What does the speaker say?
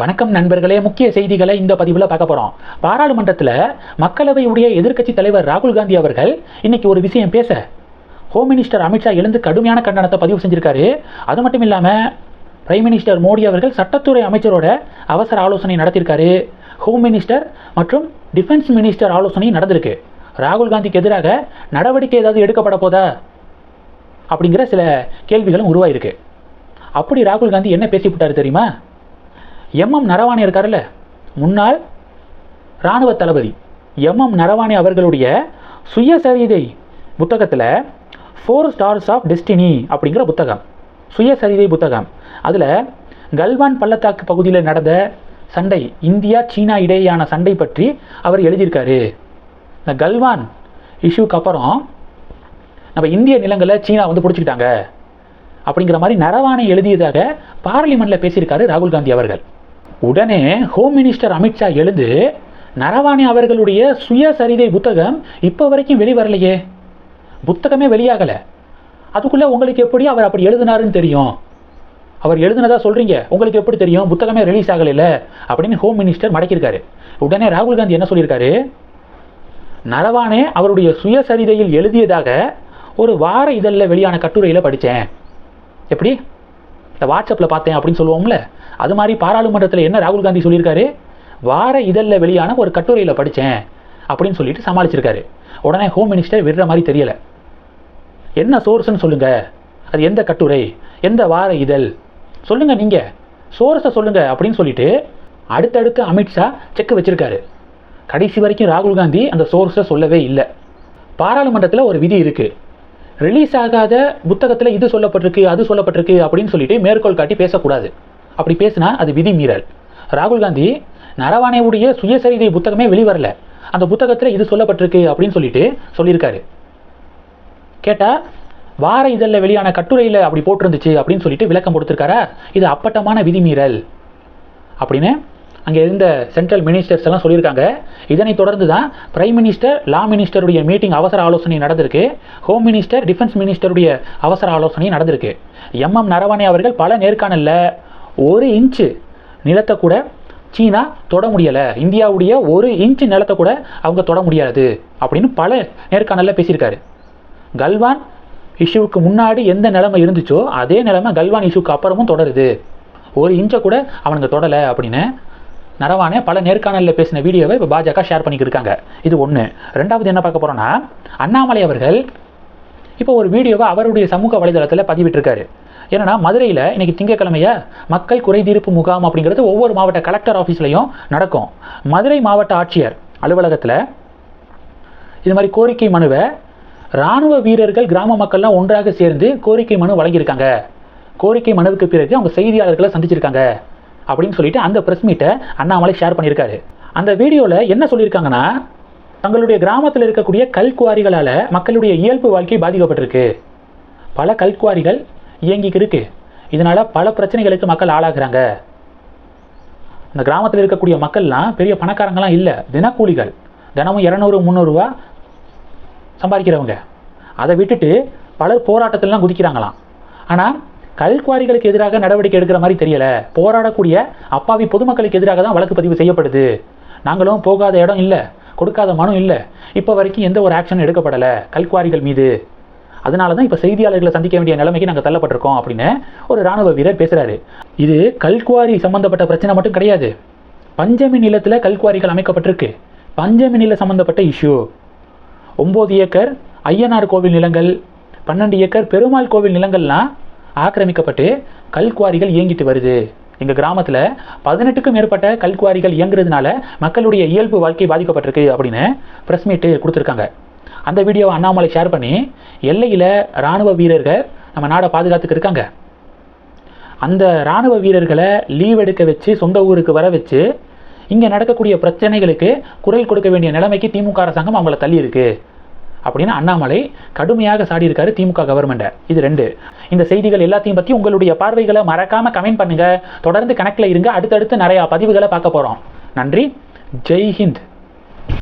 வணக்கம் நண்பர்களே முக்கிய செய்திகளை இந்த பதிவில் பார்க்க போகிறோம் பாராளுமன்றத்தில் மக்களவையுடைய எதிர்க்கட்சி தலைவர் ராகுல் காந்தி அவர்கள் இன்னைக்கு ஒரு விஷயம் பேச ஹோம் மினிஸ்டர் அமித்ஷா எழுந்து கடுமையான கண்டனத்தை பதிவு செஞ்சிருக்காரு. அது மட்டும் இல்லாமல் பிரைம் மினிஸ்டர் மோடி அவர்கள் சட்டத்துறை அமைச்சரோட அவசர ஆலோசனை நடத்தியிருக்காரு ஹோம் மினிஸ்டர் மற்றும் டிஃபென்ஸ் மினிஸ்டர் ஆலோசனை நடந்திருக்கு. ராகுல் காந்திக்கு எதிராக நடவடிக்கை ஏதாவது எடுக்கப்பட போதா? அப்படிங்கிற சில கேள்விகளும் உருவாயிருக்கு. அப்படி ராகுல் காந்தி என்ன பேசிவிட்டார் தெரியுமா? எம்எம் நரவாணே இருக்காருல்ல? முன்னாள் இராணுவ தளபதி. எம்எம் நரவாணே அவர்களுடைய சுயசரிதை புத்தகத்தில் ஃபோர் ஸ்டார்ஸ் ஆஃப் டெஸ்டினி அப்படிங்கிற புத்தகம். சுயசரிதை புத்தகம். அதில் கல்வான் பள்ளத்தாக்கு பகுதியில் நடந்த சண்டை இந்தியா சீனா இடையேயான சண்டை பற்றி அவர் எழுதியிருக்காரு. இந்த கல்வான் இஷ்யூக்கு அப்புறம் நம்ம இந்திய நிலங்களை சீனா வந்து பிடிச்சிக்கிட்டாங்க. அப்படிங்கிற மாதிரி நரவானை எழுதியதாக பார்லிமெண்ட்டில் பேசியிருக்காரு ராகுல் காந்தி அவர்கள். உடனே ஹோம் மினிஸ்டர் அமித்ஷா எழுந்து நரவாணி அவர்களுடைய சுயசரிதை புத்தகம் இப்போ வரைக்கும் வெளிவரலையே. புத்தகமே வெளியாகலை. அதுக்குள்ளே உங்களுக்கு எப்படி அவர் அப்படி எழுதினாருன்னு தெரியும்? அவர் எழுதுனதா சொல்கிறீங்க உங்களுக்கு எப்படி தெரியும்? புத்தகமே ரிலீஸ் ஆகலை அப்படின்னு ஹோம் மினிஸ்டர் மடக்கியிருக்காரு. உடனே ராகுல் காந்தி என்ன சொல்லியிருக்காரு? நரவானே அவருடைய சுயசரிதையில் எழுதியதாக ஒரு வார இதழில் வெளியான கட்டுரையில் படித்தேன். எப்படி? இந்த வாட்ஸ்அப்பில் பார்த்தேன் அப்படின்னு சொல்லுவோம்ல அது மாதிரி பாராளுமன்றத்தில் என்ன ராகுல் காந்தி சொல்லியிருக்காரு? வார இதழில் வெளியான ஒரு கட்டுரையில் படித்தேன் அப்படின்னு சொல்லிட்டு சமாளிச்சிருக்காரு. உடனே ஹோம் மினிஸ்டர் விடுற மாதிரி தெரியலை. என்ன சோர்ஸ்ன்னு சொல்லுங்கள் அது எந்த கட்டுரை? எந்த வார இதழ்? சொல்லுங்கள் நீங்கள் சோர்ஸை சொல்லுங்கள் அப்படின்னு சொல்லிட்டு அடுத்தடுத்து அமித்ஷா செக் வச்சுருக்காரு. கடைசி வரைக்கும் ராகுல் காந்தி அந்த சோர்ஸை சொல்லவே இல்லை. பாராளுமன்றத்தில் ஒரு விதி இருக்குது ரிலீஸ் ஆகாத புத்தகத்தில் இது சொல்லப்பட்டிருக்கு அது சொல்லப்பட்டிருக்கு அப்படின்னு சொல்லிட்டு மேற்கோள் காட்டி பேசக்கூடாது. அப்படி பேசினா அது விதி மீறல். ராகுல் காந்தி நரவானேவுடைய சுயசரிதை புத்தகமே வெளிவரல. அந்த புத்தகத்தில் இது சொல்லப்பட்டிருக்கு அப்படின்னு சொல்லிட்டு சொல்லியிருக்காரு. கேட்டால் வார இதழில் வெளியான கட்டுரையில் அப்படி போட்டிருந்துச்சு அப்படின்னு சொல்லிட்டு விளக்கம் கொடுத்துருக்காரா? இது அப்பட்டமான விதிமீறல் அப்படின்னு அங்கே இருந்த சென்ட்ரல் மினிஸ்டர்ஸ் எல்லாம் சொல்லியிருக்காங்க. இதனைத் தொடர்ந்து தான் பிரைம் மினிஸ்டர் லா மினிஸ்டருடைய மீட்டிங் அவசர ஆலோசனை நடந்திருக்கு. ஹோம் மினிஸ்டர் டிஃபென்ஸ் மினிஸ்டருடைய அவசர ஆலோசனை நடந்திருக்கு. எம்எம் நரவானே அவர்கள் பல நேர்காணலில் ஒரு இன்ச்சு நிலத்தை கூட சீனா தொட முடியலை. இந்தியாவுடைய ஒரு இன்ச் நிலத்தை கூட அவங்க தொட முடியாது அப்படின்னு பல நேர்காணலில் பேசியிருக்காரு. கல்வான் இஷ்யூவுக்கு முன்னாடி எந்த நிலைமை இருந்துச்சோ அதே நிலைமை கல்வான் இஷ்யூக்கு அப்புறமும் தொடருது. ஒரு இன்ச்சை கூட அவனுங்க தொடலை அப்படின்னு நரவானே பல நேர்காணலில் பேசின வீடியோவை இப்போ பாஜக ஷேர் பண்ணிக்கிட்டு இருக்காங்க இது ஒன்று ரெண்டாவது என்ன பார்க்க போகிறோன்னா அண்ணாமலை அவர்கள் இப்போ ஒரு வீடியோவை அவருடைய சமூக வலைதளத்தில் பதிவிட்டிருக்காரு. ஏன்னா மதுரையில் இன்றைக்கி திங்கக்கிழமைய மக்கள் குறைதீர்ப்பு முகாம் அப்படிங்கிறது ஒவ்வொரு மாவட்ட கலெக்டர் ஆஃபீஸ்லையும் நடக்கும். மதுரை மாவட்ட ஆட்சியர் அலுவலகத்தில் இது மாதிரி கோரிக்கை மனுவை இராணுவ வீரர்கள் கிராம மக்கள்லாம் ஒன்றாக சேர்ந்து கோரிக்கை மனு வழங்கியிருக்காங்க. கோரிக்கை மனுவுக்கு பிறகு அவங்க செய்தியாளர்களை சந்திச்சிருக்காங்க. அப்படின்னு சொல்லிட்டு அந்த ப்ரெஸ் மீட்டை அண்ணாமலை ஷேர் பண்ணியிருக்காரு. அந்த வீடியோவில் என்ன சொல்லியிருக்காங்கன்னா தங்களுடைய கிராமத்தில் இருக்கக்கூடிய கல்குவாரிகளால் மக்களுடைய இயல்பு வாழ்க்கை பாதிக்கப்பட்டிருக்கு. பல கல்குவாரிகள் இயங்கிக்கு இருக்கு. இதனால் பல பிரச்சனைகளுக்கு மக்கள் ஆளாகிறாங்க. அந்த கிராமத்தில் இருக்கக்கூடிய மக்கள்லாம் பெரிய பணக்காரங்களாம் இல்லை. தினக்கூலிகள். தினமும் இரநூறு முந்நூறுரூவா சம்பாதிக்கிறவங்க. அதை விட்டுட்டு பலர் போராட்டத்திலாம் குதிக்கிறாங்களாம். ஆனால் கல்குவாரிகளுக்கு எதிராக நடவடிக்கை எடுக்கிற மாதிரி தெரியல. போராடக்கூடிய அப்பாவி பொதுமக்களுக்கு எதிராக தான் வழக்கு பதிவு செய்யப்படுது. நாங்களும் போகாத இடம் இல்லை கொடுக்காத மனம் இல்லை. இப்போ வரைக்கும் எந்த ஒரு ஆக்ஷன் எடுக்கப்படலை கல்குவாரிகள் மீது. அதனால தான் இப்போ செய்தியாளர்களை சந்திக்க வேண்டிய நிலைமைக்கு நாங்கள் தள்ளப்பட்டிருக்கோம் அப்படின்னு ஒரு ராணுவ வீரர் பேசுகிறாரு இது கல்குவாரி சம்மந்தப்பட்ட பிரச்சனை மட்டும் கிடையாது. பஞ்சமி நிலத்தில் கல்குவாரிகள் அமைக்கப்பட்டிருக்கு. பஞ்சமி நில சம்மந்தப்பட்ட இஷ்யூ ஒம்பது ஏக்கர் ஐயனார் கோவில் நிலங்கள் பன்னெண்டு ஏக்கர் பெருமாள் கோவில் நிலங்கள்லாம் ஆக்கிரமிக்கப்பட்டு கல்குவாரிகள் இயங்கிட்டு வருது. எங்கள் கிராமத்தில் பதினெட்டுக்கும் மேற்பட்ட கல்குவாரிகள் இயங்குறதுனால மக்களுடைய இயல்பு வாழ்க்கை பாதிக்கப்பட்டிருக்கு அப்படின்னு ப்ரெஸ் மீட்டு கொடுத்துருக்காங்க. அந்த வீடியோவை அண்ணாமலை ஷேர் பண்ணி எல்லையில் இராணுவ வீரர்கள் நம்ம நாடை பாதுகாத்துக்கு இருக்காங்க. அந்த இராணுவ வீரர்களை லீவ் எடுக்க வச்சு சொந்த ஊருக்கு வர வச்சு இங்கே நடக்கக்கூடிய பிரச்சனைகளுக்கு குரல் கொடுக்க வேண்டிய நிலைமைக்கு திமுக அரசாங்கம் அவங்கள தள்ளி இருக்குது அப்படின்னு அண்ணாமலை கடுமையாக சாடியிருக்காரு திமுக கவர்மெண்ட்டை இது ரெண்டு. இந்த செய்திகள் எல்லாத்தையும் பற்றி உங்களுடைய பார்வைகளை மறக்காம கமெண்ட் பண்ணுங்க. தொடர்ந்து கணக்கில் இருங்க. அடுத்தடுத்து நிறையா பதிவுகளை பார்க்க போகிறோம் நன்றி. ஜெய் ஹிந்த்.